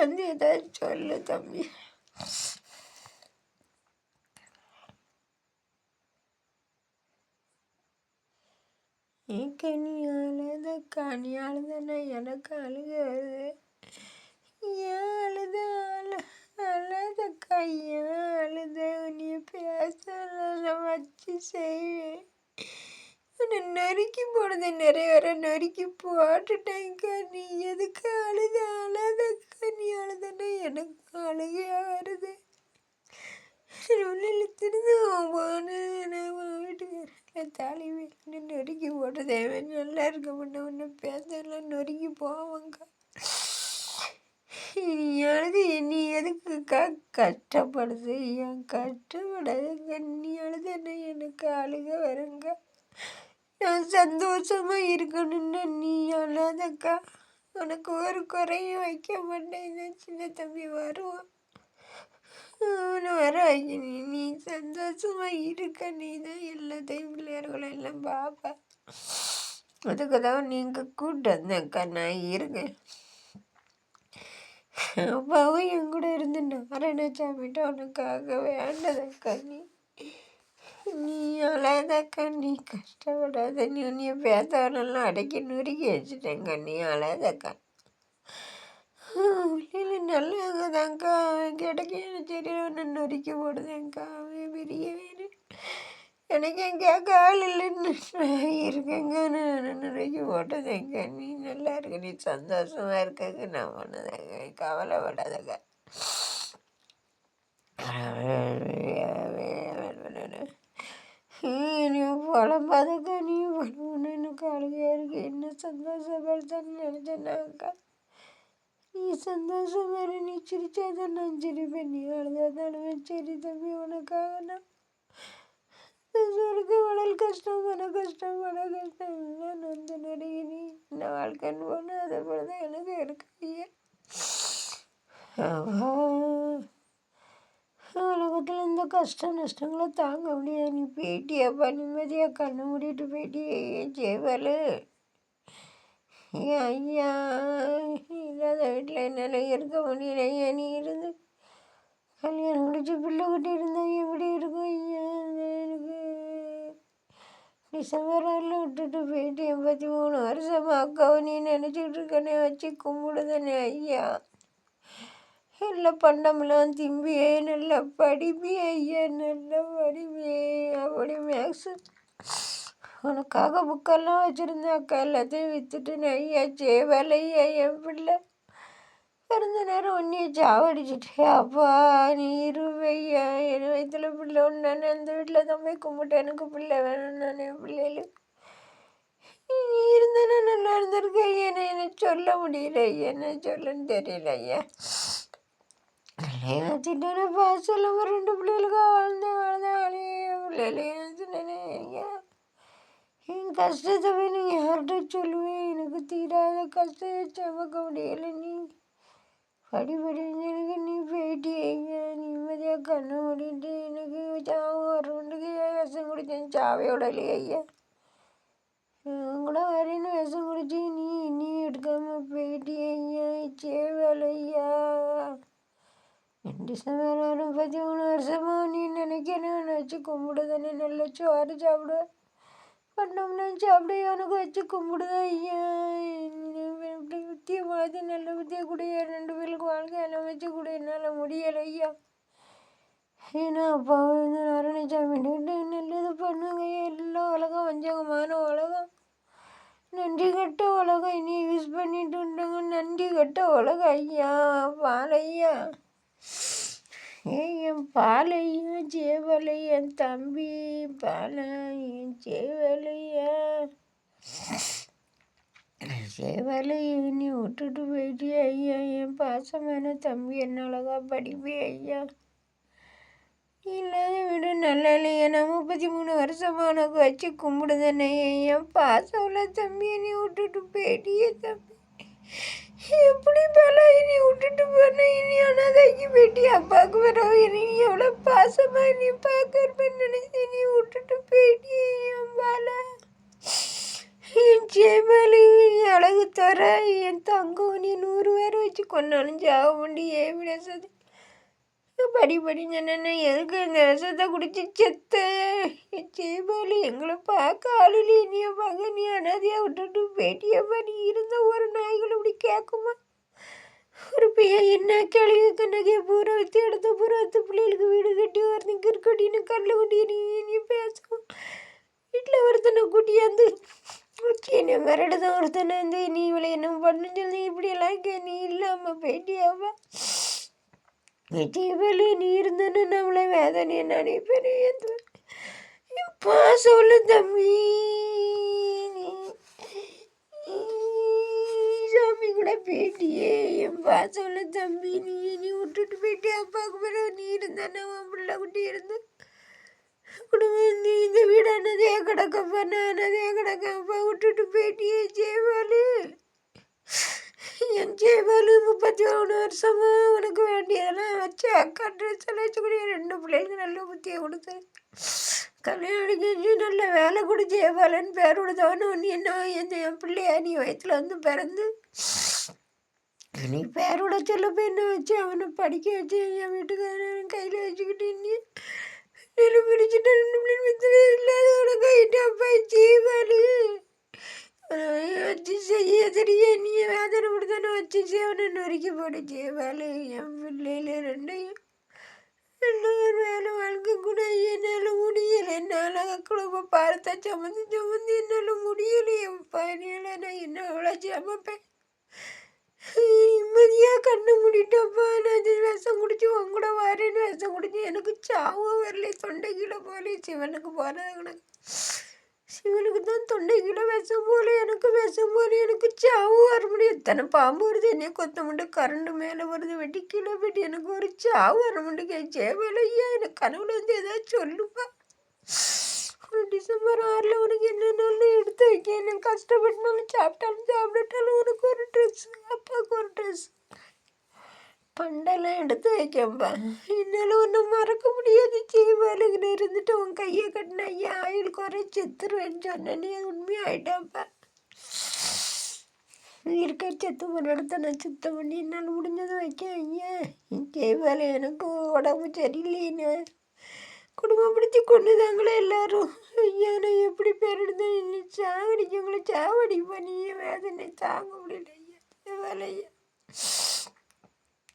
வந்து ஏதாவது சொல்லு தம்பி. கனி அழுத கனி அழுதனா எனக்கு அழுக வருது ஏன் அழுத அழ அழுதக்கா ஏன் அழுத நீ பேசல வச்சு செய்வேன். உன்னை நொறுக்கி போடுது நிறைய வர நொறுக்கி போட்டுட்டேங்க்கா நீ எதுக்கு அழுத அழுதக்கா நீ அழுதனா எனக்கு அழுகையாக வருது உள்ளில் திருந்து போன வீட்டுக்காரில் தாலி வீட்டு நொறுக்கி போட்டதே நல்லா இருக்க மாட்டேன் ஒன்று பேசலாம் நொறுக்கி போவாங்க நீ அழுது நீ எதுக்குக்கா கஷ்டப்படுது ஏன் கஷ்டப்படாதுங்க நீ அழுதுன்னா எனக்கு அழுக வருங்க. நான் சந்தோஷமாக இருக்கணும்னா நீ அழாதக்கா. உனக்கு ஒரு குறையும் வைக்க மாட்டேன். சின்ன தம்பி வருவான். அவனை வர நீ நீ சந்தோஷமாக இருக்க. நீ தான் எல்லாத்தையும் பிள்ளையார்களும் எல்லாம் பார்ப்ப அதுக்கு தான் நீங்கள் கூப்பிட்டு வந்தேன்க்கா. நான் இருக்கேன். அப்பாவும் என் கூட இருந்து நாராயணசாமிட்ட உனக்காக வேண்டதக்கா நீ நீ அழாதக்கா நீ கஷ்டப்படாத நீ உன்னைய பேத்தவனெல்லாம் அடக்கி நுறுக்கி வச்சுட்டேங்க நீ அழாதக்கா. இல்லை நல்லவங்க அவன் கிடைக்கும் சரி ஒன்று நொறுக்கி போடுதேங்க்கா அவன் பெரிய வேறு எனக்கு எங்கே கால் இல்லைன்னு இருக்கேங்க. நான் போட்டது எங்க நீ நல்லா இருக்க. நீ சந்தோஷமாக இருக்க நான் பண்ணதாங்க கவலைப்படாதங்க. நீ புலம்பாதக்கா நீ புலம்புன்னு எனக்கு அழுகையாக இருக்கு. என்ன சந்தோஷப்படுத்தான்னு நினச்சேன்னாக்கா நீ சந்தோஷம் வேறு நீ சிரிச்சாதான் நான் சிரிப்பேன். நீ அழுதாதான் சரி தம்பி. உனக்காக நான் சொர்க்க வளல் கஷ்டம் மன கஷ்டம் மன கஷ்டம். எல்லாம் நொந்து நடுங்கி நீ இந்த வாழ்க்கைன்னு போனால் அதை போல தான் எனக்கு இருக்கு ஐயா. உலகத்தில் இந்த கஷ்ட நஷ்டங்களை தாங்க முடியாது. நீ பேட்டியாப்பா நிம்மதியாக கண்ணு மூடிட்டு பேட்டி ஜெயபாலு ஐயா இல்லாத வீட்டில் என்னால் இருக்க முடியல ஐயா. நீ இருந்து கல்யாணம் முடிச்சு பிள்ளை குட்டி இருந்தால் எப்படி இருக்கும் ஐயா? எனக்கு டிசம்பர் நாளில் விட்டுட்டு போயிட்டு எண்பத்தி மூணு வருஷமா அக்காவை நீ நினச்சிக்கிட்டு இருக்கனே வச்சு கும்பிடுதானே ஐயா. எல்லாம் பண்ணமெல்லாம் திம்பியே நல்லா படிப்பியே ஐயா நல்லா படிப்பியே. அப்படி மேக்ஸு உனக்காக புக்கெல்லாம் வச்சுருந்தேன் அக்கா. எல்லாத்தையும் விற்றுட்டு நையாச்சே வேலையா என் பிள்ளை. இருந்த நேரம் ஒன்றிய சாவடிச்சிட்டே அப்பா நீ இருவையா? என் வயிற்றுல பிள்ளை ஒன்று அந்த வீட்டில் தான் போய் கும்பிட்டேன் எனக்கு பிள்ளை வேணும் நான் என் பிள்ளைகளுக்கு. நீ இருந்தனா நல்லா இருந்திருக்க ஐயனை என்ன சொல்ல முடியல என்ன சொல்லன்னு தெரியல ஐயா. சின்ன பாசம் ரெண்டு பிள்ளைகளுக்கு வாழ்ந்தேன் வாழ்ந்தேன் பிள்ளைகளையும் ஐயா? என் கஷ்டத்தை போய் நீ யார்கிட்ட சொல்லுவேன் எனக்கு தீராத கஷ்டத்தை சமக்க முடியலை நீ. படிப்படிஞ்சு எனக்கு நீ போயிட்டு நிம்மதியாக கண்ணை மூடிட்டு எனக்கு சாவு வரவுண்டுக்கு விஷம் குடித்தேன் சாவே சாவையோடலையே ஐயா கூட வரேன்னு விஷம் குடிச்சு நீ நீ எடுக்காமல் போயிட்டு ஐயா சேவல் ஐயா டிசம்பர் வரும் முப்பத்தி மூணு வருஷமா நீ நினைக்கிறேன் வச்சு கும்பிடு தானே நல்ல சோறு சாப்பிடுவேன் பண்ணோம்னா அப்படியே எனக்கு வச்சு கும்பிடு ஐயா புத்திய பார்த்து நல்ல புத்திய கூட ரெண்டு பேருக்கு வாழ்க்கை எல்லாம் வச்சு கூட என்னால் முடியலை ஐயா. ஏன்னா அப்பா வந்து நாராயணசாமி நல்லது பண்ணுங்க. எல்லாம் உலகம் வஞ்சகமான உலகம். நன்றி கட்ட உலகம் இனி யூஸ் பண்ணிட்டு இருந்தாங்க. நன்றி கட்ட உலகம் ஐயா. பாலையா ஏய் பாலையா ஜேவலை தம்பி பாலை என் ஜேவலையா? சேவலையை நீ விட்டுட்டு போயிட்டியா ஐயா என் பாசமான தம்பி என்ன அழகா படிப்பே ஐயா. இல்லாத விட நல்லா இல்லையா. நான் முப்பத்தி மூணு வருஷமா உனக்கு வச்சு கும்பிடுதானே என் பாசம் உள்ள தம்பியை நீ விட்டுட்டு போயிட்டியே தம்பி. எப்படி பல இனி விட்டுட்டு போன இனி அனாதைக்கு பேட்டி அப்பாவுக்கு வரவு இனி எவ்வளோ பாசமாக நீ பார்க்கறப்பன்னு நினைச்சு நீ விட்டுட்டு போயிட்டியே என் பாலா. என் சேபாலி அழகு தர என் தங்கம் நீ நூறு பேர் வச்சு கொண்டாலும் சாக முடியும் ஏன் விட படி படி சொன்ன எதுக்கு இந்த விஷத்தை குடிச்சு செத்து? சேபாலி எங்களை பார்க்க ஆளுல நீ பார்க்க நீ அனாதையாக விட்டுட்டு பேட்டியப்பா பண்ணி இருந்த ஒரு நாய்கள் இப்படி கேட்குமா ஒரு பையன் என்ன கிளவி கண்ணகை பூரா வச்சு எடுத்த பூரா வச்சு பிள்ளைகளுக்கு வீடு கட்டி வரது கிற்கட்டின்னு கல்ல கொட்டி நீ நீ பேசுவோம் வீட்டில் ஒருத்தனை கூட்டியாந்து என்ன மிரடுதான் ஒருத்தனை வந்து நீ இவளை என்ன பண்ணுன்னு சொல்லி இப்படியெல்லாம் கே நீ இல்லாமல் பேட்டியாவா ஜீவலி நீ இருந்தன்னு நம்மளை வேதனையை நினைப்பேன் பாசம் தம்பி. சாமி கூட பேட்டியே. என் பாசம் தம்பி. நீ நீ விட்டுட்டு போயிட்டே. அப்பாவுக்கு பிறகு நீ இருந்தானே உன் பிள்ளை குட்டி இருந்து குடும்பம் நீ இந்த வீடு அனதே கிடக்கப்பா நான் அனதே கிடக்கப்பா விட்டுட்டு போயிட்டியே ஜெயவாலு. என் ஜெயபாலு முப்பத்தி மூணு வருஷமா உனக்கு வேண்டியதெல்லாம் வச்சு அக்கா ட்ரெஸ் எல்லாம் வச்சுக்கூடிய ரெண்டு பிள்ளைங்க நல்ல புத்தியை கொடுத்து. கல்யாணம் செஞ்சு நல்ல வேலை கொடுத்து ஜெயபாலன் பேர் கொடுத்தவனு நீ என்ன எந்த என் பிள்ளையா நீ வயிற்றுல வந்து பிறந்து. நீ பேரோட சொல்ல போய் என்ன வச்சு அவனை படிக்க வச்சு என் வீட்டுக்காரன் கையில் வச்சுக்கிட்டு நீ நெல் பிடிச்சிட்டு ரெண்டு பிள்ளைங்க வித்தவே இல்லாத கைட்டு அப்பா ஜீவாலு வச்சு செய்ய தெரிய நீ வேதனை கொடுத்தானே வச்சு சேவனை நொறுக்கி போடுச்சு வேலை என் பிள்ளையில ரெண்டையும் ரெண்டு வேலை வாழ்க்கை கூட என்னால் முடியலை. என்னால் குடும்பம் பார்த்தா சமந்து சமந்து என்னால் முடியலையே என்னால் நான் என்ன அவ்வளோ சமைப்பேன்? நிம்மதியாக கண்ணு முடிட்டப்பா நான் விஷம் குடிச்சு உன் கூட வரேன்னு விஷம் குடிச்சு எனக்கு சாவும் வரல. தொண்டை கீழே சிவனுக்கு போனது எனக்கு சிவனுக்கு தான் தொண்டைக்குள்ள விஷம் போல எனக்கு விஷம் போல எனக்கு சாவும் வர முடியும். எத்தனை பாம்பு வருது என்னைய கொத்த முடியும் கரண்டு மேலே வருது வெட்டி கீழே வெட்டி எனக்கு ஒரு சாவு வர முடியும் சேவையில் ஐயா எனக்கு கனவுல வந்து ஏதாச்சும் சொல்லுப்பா. ஒரு டிசம்பர் ஆறில் உனக்கு என்னென்னாலும் எடுத்து வைக்க என்ன கஷ்டப்பட்டாலும் சாப்பிட்டாலும் சாப்பிட்டாலும் உனக்கு ஒரு ட்ரெஸ் அப்பாவுக்கு ஒரு ட்ரெஸ் பண்டெல்லாம் எடுத்து வைக்கப்பா என்னால் ஒன்றும் மறக்க முடியாது. சீவாலுக்கு இருந்துட்டு உன் கையை கட்டின ஐயா ஆயுள் குறை செத்துருவேன்னு சொன்னேன்னு உண்மையாயிட்டாப்பா இருக்க செத்து ஒரு இடத்த நான் சுத்தம் பண்ணி என்னால் முடிஞ்சதை வைக்க ஐயா. செய்வாள் எனக்கு உடம்பு சரியில்லைன்னு. குடும்பப்படுத்தி கொண்டுதாங்களே எல்லாரும். ஐயா நான் எப்படி பேர் எடுத்தேன் இன்னும் சாவடிக்கவங்கள சாவடி பண்ணி வேதனை தாங்க முடியல ஐயா. வேலையா